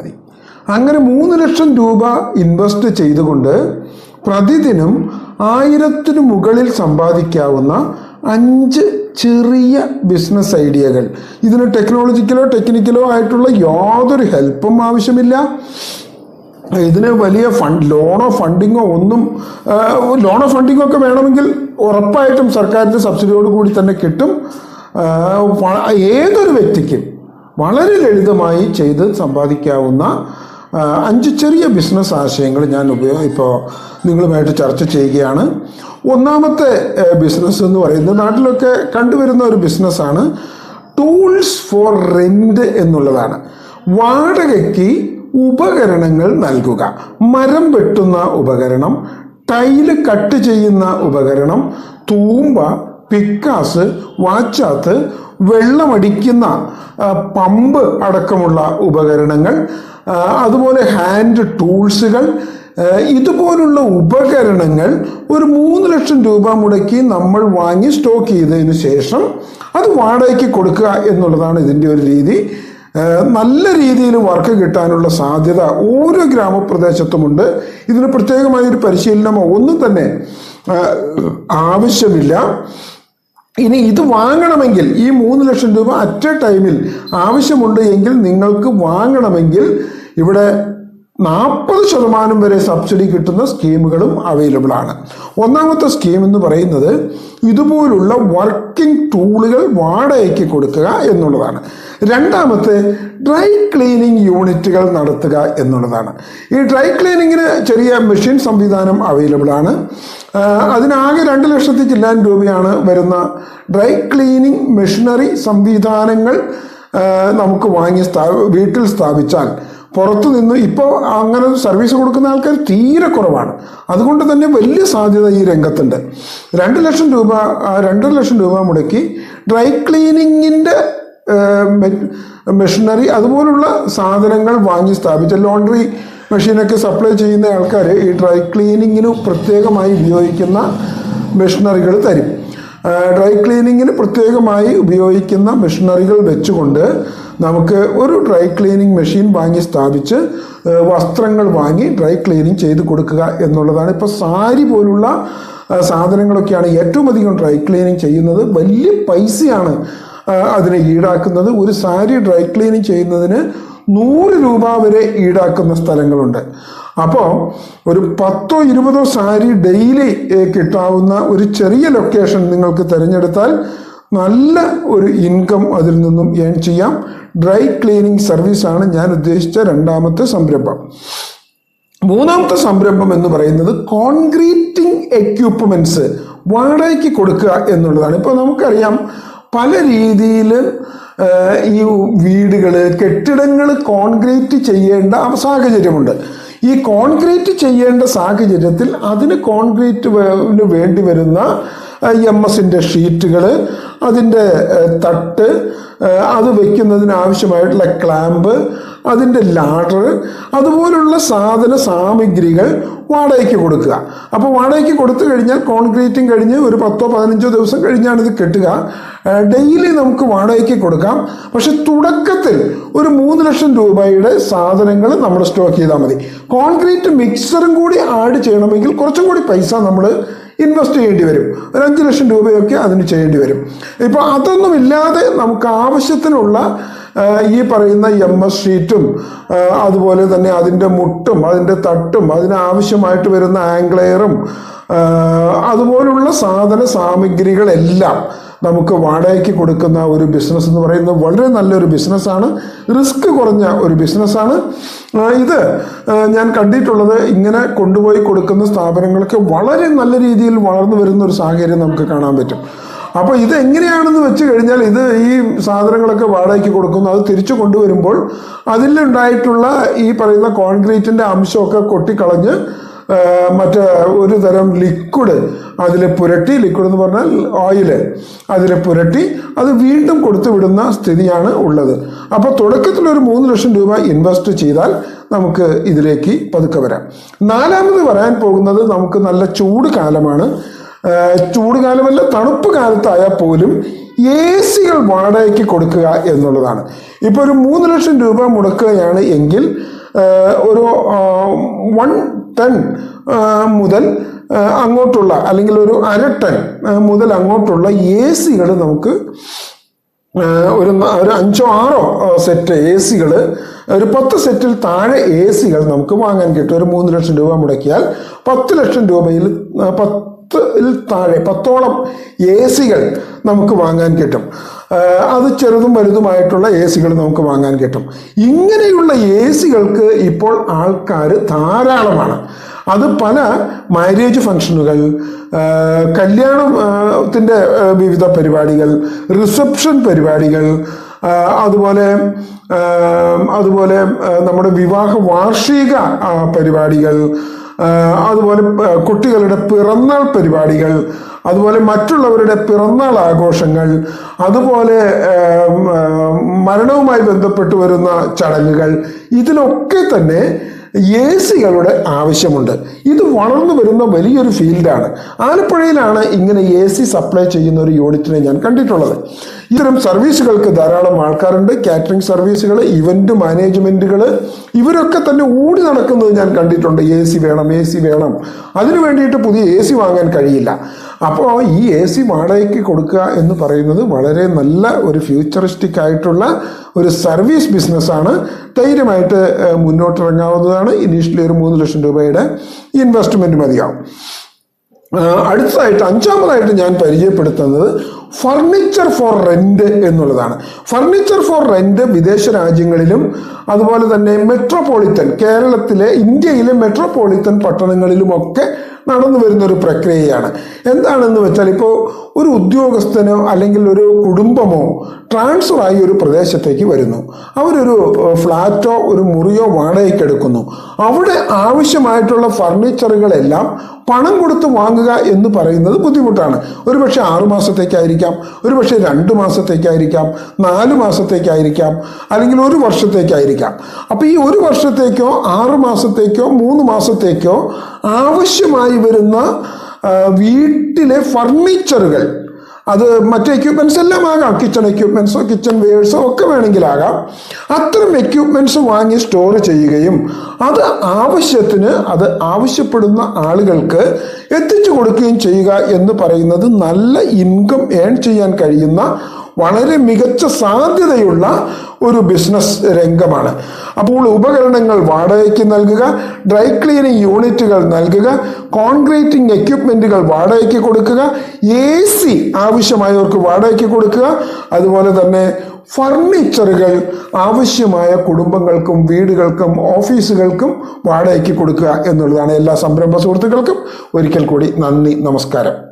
മതി. അങ്ങനെ മൂന്ന് ലക്ഷം രൂപ ഇൻവെസ്റ്റ് ചെയ്തുകൊണ്ട് പ്രതിദിനം ആയിരത്തിനു മുകളിൽ സമ്പാദിക്കാവുന്ന അഞ്ച് ചെറിയ ബിസിനസ് ഐഡിയകൾ ഇതിന് ടെക്നോളജിക്കലോ ടെക്നിക്കലോ ആയിട്ടുള്ള യാതൊരു ഹെൽപ്പും ആവശ്യമില്ല. ഇതിന് വലിയ ഫണ്ട് ലോണോ ഫണ്ടിങ്ങോ ഒന്നും ലോണോ ഫണ്ടിങ്ങോ ഒക്കെ വേണമെങ്കിൽ ഉറപ്പായിട്ടും സർക്കാരിന്റെ സബ്സിഡിയോട് കൂടി തന്നെ കിട്ടും. ഏതൊരു വ്യക്തിക്കും വളരെ ലളിതമായി ചെയ്ത് സമ്പാദിക്കാവുന്ന അഞ്ച് ചെറിയ ബിസിനസ് ആശയങ്ങൾ ഞാൻ ഉപയോഗ ഇപ്പോൾ നിങ്ങളുമായിട്ട് ചർച്ച ചെയ്യുകയാണ്. ഒന്നാമത്തെ ബിസിനസ് എന്ന് പറയുന്നത് നാട്ടിലൊക്കെ കണ്ടുവരുന്ന ഒരു ബിസിനസ്സാണ്. ടൂൾസ് ഫോർ റെന്റ് എന്നുള്ളതാണ്. വാടകയ്ക്ക് ഉപകരണങ്ങൾ നൽകുക. മരം വെട്ടുന്ന ഉപകരണം ടൈൽ കട്ട് ചെയ്യുന്ന ഉപകരണം തൂമ്പ പിക്കാസ് വാച്ചാത്ത് വെള്ളമടിക്കുന്ന പമ്പ് അടക്കമുള്ള ഉപകരണങ്ങൾ അതുപോലെ ഹാൻഡ് ടൂൾസുകൾ ഇതുപോലുള്ള ഉപകരണങ്ങൾ ഒരു മൂന്ന് ലക്ഷം രൂപ മുടക്കി നമ്മൾ വാങ്ങി സ്റ്റോക്ക് ചെയ്തതിന് ശേഷം അത് വാടകയ്ക്ക് കൊടുക്കുക എന്നുള്ളതാണ് ഇതിന്റെ ഒരു രീതി. നല്ല രീതിയിൽ വർക്ക് കിട്ടാനുള്ള സാധ്യത ഓരോ ഗ്രാമപ്രദേശത്തുമുണ്ട്. ഇതിന് പ്രത്യേകമായ ഒരു പരിശീലനമോ ഒന്നും തന്നെ ആവശ്യമില്ല. ഇനി ഇത് വാങ്ങണമെങ്കിൽ ഈ മൂന്ന് ലക്ഷം രൂപ അറ്റ് എ ടൈമിൽ ആവശ്യമുണ്ട് എങ്കിൽ നിങ്ങൾക്ക് വാങ്ങണമെങ്കിൽ ഇവിടെ നാൽപ്പത് ശതമാനം വരെ സബ്സിഡി കിട്ടുന്ന സ്കീമുകളും അവൈലബിൾ ആണ്. ഒന്നാമത്തെ സ്കീം എന്ന് പറയുന്നത് ഇതുപോലുള്ള വർക്കിംഗ് ടൂളുകൾ വാടകയ്ക്ക് കൊടുക്കുക എന്നുള്ളതാണ്. രണ്ടാമത്തെ ഡ്രൈ ക്ലീനിങ് യൂണിറ്റുകൾ നടത്തുക എന്നുള്ളതാണ്. ഈ ഡ്രൈ ക്ലീനിങ്ങിന് ചെറിയ മെഷീൻ സംവിധാനം അവൈലബിൾ ആണ്. അതിനാകെ രണ്ട് ലക്ഷത്തി ചില്ലാൻ രൂപയാണ് വരുന്ന ഡ്രൈ ക്ലീനിങ് മെഷീനറി സംവിധാനങ്ങൾ നമുക്ക് വാങ്ങി സ്ഥാ വീട്ടിൽ സ്ഥാപിച്ചാൽ പുറത്തു നിന്ന് ഇപ്പോൾ അങ്ങനെ സർവീസ് കൊടുക്കുന്ന ആൾക്കാർ തീരെ കുറവാണ്. അതുകൊണ്ട് തന്നെ വലിയ സാധ്യത ഈ രംഗത്തുണ്ട്. രണ്ട് ലക്ഷം രൂപ രണ്ടര ലക്ഷം രൂപ മുടക്കി ഡ്രൈ ക്ലീനിങ്ങിന്റെ മെഷീനറി അതുപോലുള്ള സാധനങ്ങൾ വാങ്ങി സ്ഥാപിച്ച ലോണ്ടറി മെഷീനൊക്കെ സപ്ലൈ ചെയ്യുന്ന ആൾക്കാർ ഈ ഡ്രൈ ക്ലീനിങ്ങിന് പ്രത്യേകമായി ഉപയോഗിക്കുന്ന മെഷീനറികൾ തരും. ഡ്രൈ ക്ലീനിങ്ങിന് പ്രത്യേകമായി ഉപയോഗിക്കുന്ന മെഷീനറികൾ വെച്ചുകൊണ്ട് നമുക്ക് ഒരു ഡ്രൈ ക്ലീനിങ് മെഷീൻ വാങ്ങി സ്ഥാപിച്ച് വസ്ത്രങ്ങൾ വാങ്ങി ഡ്രൈ ക്ലീനിങ് ചെയ്ത് കൊടുക്കുക എന്നുള്ളതാണ്. ഇപ്പോൾ സാരി പോലുള്ള സാധനങ്ങളൊക്കെയാണ് ഏറ്റവും അധികം ഡ്രൈ ക്ലീനിങ് ചെയ്യുന്നത്. വലിയ പൈസയാണ് അതിനെ ഈടാക്കുന്നത്. ഒരു സാരി ഡ്രൈ ക്ലീനിങ് ചെയ്യുന്നതിന് നൂറ് രൂപ വരെ ഈടാക്കുന്ന സ്ഥലങ്ങളുണ്ട്. അപ്പോൾ ഒരു പത്തോ ഇരുപതോ സാരി ഡെയിലി കിട്ടാവുന്ന ഒരു ചെറിയ ലൊക്കേഷൻ നിങ്ങൾക്ക് തിരഞ്ഞെടുത്താൽ നല്ല ഒരു ഇൻകം അതിൽ നിന്നും ഏൺ ചെയ്യാം. ഡ്രൈ ക്ലീനിങ് സർവീസാണ് ഞാൻ ഉദ്ദേശിച്ച രണ്ടാമത്തെ സംരംഭം. മൂന്നാമത്തെ സംരംഭം എന്ന് പറയുന്നത് കോൺക്രീറ്റിംഗ് എക്യുപ്മെന്റ്സ് വാടകയ്ക്ക് കൊടുക്കുക എന്നുള്ളതാണ്. ഇപ്പോൾ നമുക്കറിയാം പല രീതിയിൽ ഈ വീടുകൾ കെട്ടിടങ്ങൾ കോൺക്രീറ്റ് ചെയ്യേണ്ട സാഹചര്യമുണ്ട്. ഈ കോൺക്രീറ്റ് ചെയ്യേണ്ട സാഹചര്യത്തിൽ അതിന് കോൺക്രീറ്റ് വേ- വേണ്ടി വരുന്ന എം എസിന്റെ ഷീറ്റുകൾ അതിന്റെ തട്ട് അത് വയ്ക്കുന്നതിന് ആവശ്യമായിട്ടുള്ള ക്ലാമ്പ് അതിന്റെ ലാഡർ അതുപോലുള്ള സാധന സാമഗ്രികൾ വാടകയ്ക്ക് കൊടുക്കുക. അപ്പോൾ വാടകയ്ക്ക് കൊടുത്തു കഴിഞ്ഞാൽ കോൺക്രീറ്റും കഴിഞ്ഞ് ഒരു പത്തോ പതിനഞ്ചോ ദിവസം കഴിഞ്ഞാണ് ഇത് കെട്ടുക ഡെയിലി നമുക്ക് വാടകയ്ക്ക് കൊടുക്കാം. പക്ഷെ തുടക്കത്തിൽ ഒരു മൂന്ന് ലക്ഷം രൂപയുടെ സാധനങ്ങൾ നമ്മൾ സ്റ്റോക്ക് ചെയ്താൽ മതി. കോൺക്രീറ്റ് മിക്സറും കൂടി ആഡ് ചെയ്യണമെങ്കിൽ കുറച്ചും കൂടി പൈസ നമ്മൾ ഇൻവെസ്റ്റ് ചെയ്യേണ്ടി വരും. ഒരു അഞ്ച് ലക്ഷം രൂപയൊക്കെ അതിന് ചെയ്യേണ്ടി വരും. ഇപ്പോൾ അതൊന്നുമില്ലാതെ നമുക്ക് ആവശ്യത്തിനുള്ള ഈ പറയുന്ന എം എസ് ഷീറ്റും അതുപോലെ തന്നെ അതിന്റെ മുട്ടും അതിന്റെ തട്ടും അതിന് ആവശ്യമായിട്ട് വരുന്ന ആംഗ്ലെയറും അതുപോലുള്ള സാധന സാമഗ്രികളെല്ലാം നമുക്ക് വാടകയ്ക്ക് കൊടുക്കുന്ന ഒരു ബിസിനസ് എന്ന് പറയുന്നത് വളരെ നല്ലൊരു ബിസിനസ്സാണ് റിസ്ക് കുറഞ്ഞ ഒരു ബിസിനസ്സാണ് ഇത് ഞാൻ കണ്ടിട്ടുള്ളത് ഇങ്ങനെ കൊണ്ടുപോയി കൊടുക്കുന്ന സ്ഥാപനങ്ങൾക്ക് വളരെ നല്ല രീതിയിൽ വളർന്നു വരുന്ന ഒരു സാഹചര്യം നമുക്ക് കാണാൻ പറ്റും. അപ്പോൾ ഇത് എങ്ങനെയാണെന്ന് വെച്ച് കഴിഞ്ഞാൽ ഇത് ഈ സാധനങ്ങളൊക്കെ വാടകയ്ക്ക് കൊടുക്കുന്നു. അത് തിരിച്ചു കൊണ്ടുവരുമ്പോൾ അതിലുണ്ടായിട്ടുള്ള ഈ പറയുന്ന കോൺക്രീറ്റിന്റെ അംശമൊക്കെ കൊട്ടിക്കളഞ്ഞ് മറ്റേ ഒരു തരം ലിക്വിഡ് അതിൽ പുരട്ടി ലിക്വിഡ് എന്ന് പറഞ്ഞാൽ ഓയിൽ അതിൽ പുരട്ടി അത് വീണ്ടും കൊടുത്തു വിടുന്ന സ്ഥിതിയാണ് ഉള്ളത്. അപ്പോൾ തുടക്കത്തിൽ ഒരു മൂന്ന് ലക്ഷം രൂപ ഇൻവെസ്റ്റ് ചെയ്താൽ നമുക്ക് ഇതിലേക്ക് പതുക്കെ വരാം. നാലാമത് പറയാൻ പോകുന്നത് നമുക്ക് നല്ല ചൂട് കാലമാണ്. ചൂടുകാലമല്ല തണുപ്പ് കാലത്തായാൽ പോലും എ സികൾ വാടകയ്ക്ക് കൊടുക്കുക എന്നുള്ളതാണ്. ഇപ്പോൾ ഒരു മൂന്ന് ലക്ഷം രൂപ മുടക്കുകയാണ് എങ്കിൽ ഒരു വൺ ടൺ മുതൽ അങ്ങോട്ടുള്ള അല്ലെങ്കിൽ ഒരു അര ടൺ മുതൽ അങ്ങോട്ടുള്ള എ സികൾ നമുക്ക് ഒരു ഒരു അഞ്ചോ ആറോ സെറ്റ് എ സികൾ ഒരു പത്ത് സെറ്റിൽ താഴെ എ സികൾ നമുക്ക് വാങ്ങാൻ കിട്ടും. ഒരു മൂന്ന് ലക്ഷം രൂപ മുടക്കിയാൽ പത്ത് ലക്ഷം രൂപയിൽ ആ, പത്തിൽ താഴെ പത്തോളം എ സികൾ നമുക്ക് വാങ്ങാൻ കിട്ടും. അത് ചെറുതും വലുതുമായിട്ടുള്ള എ സികൾ നമുക്ക് വാങ്ങാൻ കിട്ടും. ഇങ്ങനെയുള്ള എ സികൾക്ക് ഇപ്പോൾ ആൾക്കാർ ധാരാളമാണ്. അത് പല മാരേജ് ഫംഗ്ഷനുകൾ കല്യാണത്തിന്റെ വിവിധ പരിപാടികൾ റിസപ്ഷൻ പരിപാടികൾ അതുപോലെ അതുപോലെ നമ്മുടെ വിവാഹ വാർഷിക പരിപാടികൾ അതുപോലെ കുട്ടികളുടെ പിറന്നാൾ പരിപാടികൾ അതുപോലെ മറ്റുള്ളവരുടെ പിറന്നാൾ ആഘോഷങ്ങൾ അതുപോലെ മരണവുമായി ബന്ധപ്പെട്ട് വരുന്ന ചടങ്ങുകൾ ഇതിലൊക്കെ തന്നെ എ ആവശ്യമുണ്ട്. ഇത് വളർന്നു വരുന്ന വലിയൊരു ഫീൽഡാണ്. ആലപ്പുഴയിലാണ് ഇങ്ങനെ എ സി സപ്ലൈ ചെയ്യുന്ന ഒരു യൂണിറ്റിനെ ഞാൻ കണ്ടിട്ടുള്ളത്. ഇത്തരം സർവീസുകൾക്ക് ധാരാളം ആൾക്കാരുണ്ട്. കാറ്ററിംഗ് സർവീസുകൾ ഇവന്റ് മാനേജ്മെന്റുകൾ ഇവരൊക്കെ തന്നെ ഓടി നടക്കുന്നത് ഞാൻ കണ്ടിട്ടുണ്ട്. എ സി വേണം എ സി വേണം. അതിനു വേണ്ടിയിട്ട് പുതിയ എ സി വാങ്ങാൻ കഴിയില്ല. അപ്പോൾ ഈ എ സി വാടകയ്ക്ക് കൊടുക്കുക എന്ന് പറയുന്നത് വളരെ നല്ല ഒരു ഫ്യൂച്ചറിസ്റ്റിക് ആയിട്ടുള്ള ഒരു സർവീസ് ബിസിനസ്സാണ് ധൈര്യമായിട്ട് മുന്നോട്ടിറങ്ങാവുന്നതാണ്. ഇനീഷ്യലി ഒരു മൂന്ന് ലക്ഷം രൂപയുടെ ഇൻവെസ്റ്റ്മെന്റ് മതിയാവും. അടുത്തതായിട്ട് അഞ്ചാമതായിട്ട് ഞാൻ പരിചയപ്പെടുത്തുന്നത് ഫർണിച്ചർ ഫോർ റെന്റ് എന്നുള്ളതാണ്. ഫർണിച്ചർ ഫോർ റെന്റ് വിദേശ രാജ്യങ്ങളിലും അതുപോലെ തന്നെ മെട്രോപൊളിറ്റൻ കേരളത്തിലെ ഇന്ത്യയിലെ മെട്രോപൊളിറ്റൻ പട്ടണങ്ങളിലുമൊക്കെ നടന്നു വരുന്ന ഒരു പ്രക്രിയയാണ്. എന്താണെന്ന് വെച്ചാൽ ഇപ്പോൾ ഒരു ഉദ്യോഗസ്ഥനോ അല്ലെങ്കിൽ ഒരു കുടുംബമോ ട്രാൻസ്ഫർ ആയി ഒരു പ്രദേശത്തേക്ക് വരുന്നു. അവരൊരു ഫ്ലാറ്റോ ഒരു മുറിയോ വാടകയ്ക്കെടുക്കുന്നു അവിടെ ആവശ്യമായിട്ടുള്ള ഫർണിച്ചറുകളെല്ലാം പണം കൊടുത്ത് വാങ്ങുക എന്ന് പറയുന്നത് ബുദ്ധിമുട്ടാണ്. ഒരുപക്ഷെ ആറു മാസത്തേക്കായിരിക്കാം ഒരുപക്ഷെ രണ്ട് മാസത്തേക്കായിരിക്കാം നാല് മാസത്തേക്കായിരിക്കാം അല്ലെങ്കിൽ ഒരു വർഷത്തേക്കായിരിക്കാം. അപ്പോൾ ഈ ഒരു വർഷത്തേക്കോ ആറ് മാസത്തേക്കോ മൂന്ന് മാസത്തേക്കോ ആവശ്യമായി വരുന്ന വീട്ടിലെ ഫർണിച്ചറുകൾ. അത് മറ്റ് എക്യൂപ്മെന്റ്സ് എല്ലാം ആകാം. കിച്ചൺ എക്യൂപ്മെന്റ്സോ കിച്ചൺ വെയേഴ്സോ ഒക്കെ വേണമെങ്കിലാകാം അത്തരം എക്യൂപ്മെന്റ്സ് വാങ്ങി സ്റ്റോർ ചെയ്യുകയും അത് ആവശ്യത്തിന് അത് ആവശ്യപ്പെടുന്ന ആളുകൾക്ക് എത്തിച്ചു കൊടുക്കുകയും ചെയ്യുക എന്ന് പറയുന്നത് നല്ല ഇൻകം ഏൺ ചെയ്യാൻ കഴിയുന്ന വളരെ മികച്ച സാധ്യതയുള്ള ഒരു ബിസിനസ് രംഗമാണ്. അപ്പോൾ ഉപകരണങ്ങൾ വാടകയ്ക്ക് നൽകുക ഡ്രൈ ക്ലീനിങ് യൂണിറ്റുകൾ നൽകുക കോൺക്രീറ്റിംഗ് എക്യുപ്മെന്റുകൾ വാടകയ്ക്ക് കൊടുക്കുക എ സി ആവശ്യമായവർക്ക് വാടകയ്ക്ക് കൊടുക്കുക അതുപോലെ തന്നെ ഫർണിച്ചറുകൾ ആവശ്യമായ കുടുംബങ്ങൾക്കും വീടുകൾക്കും ഓഫീസുകൾക്കും വാടകയ്ക്ക് കൊടുക്കുക എന്നുള്ളതാണ് എല്ലാ സംരംഭ സുഹൃത്തുക്കൾക്കും ഒരിക്കൽ കൂടി നന്ദി നമസ്കാരം.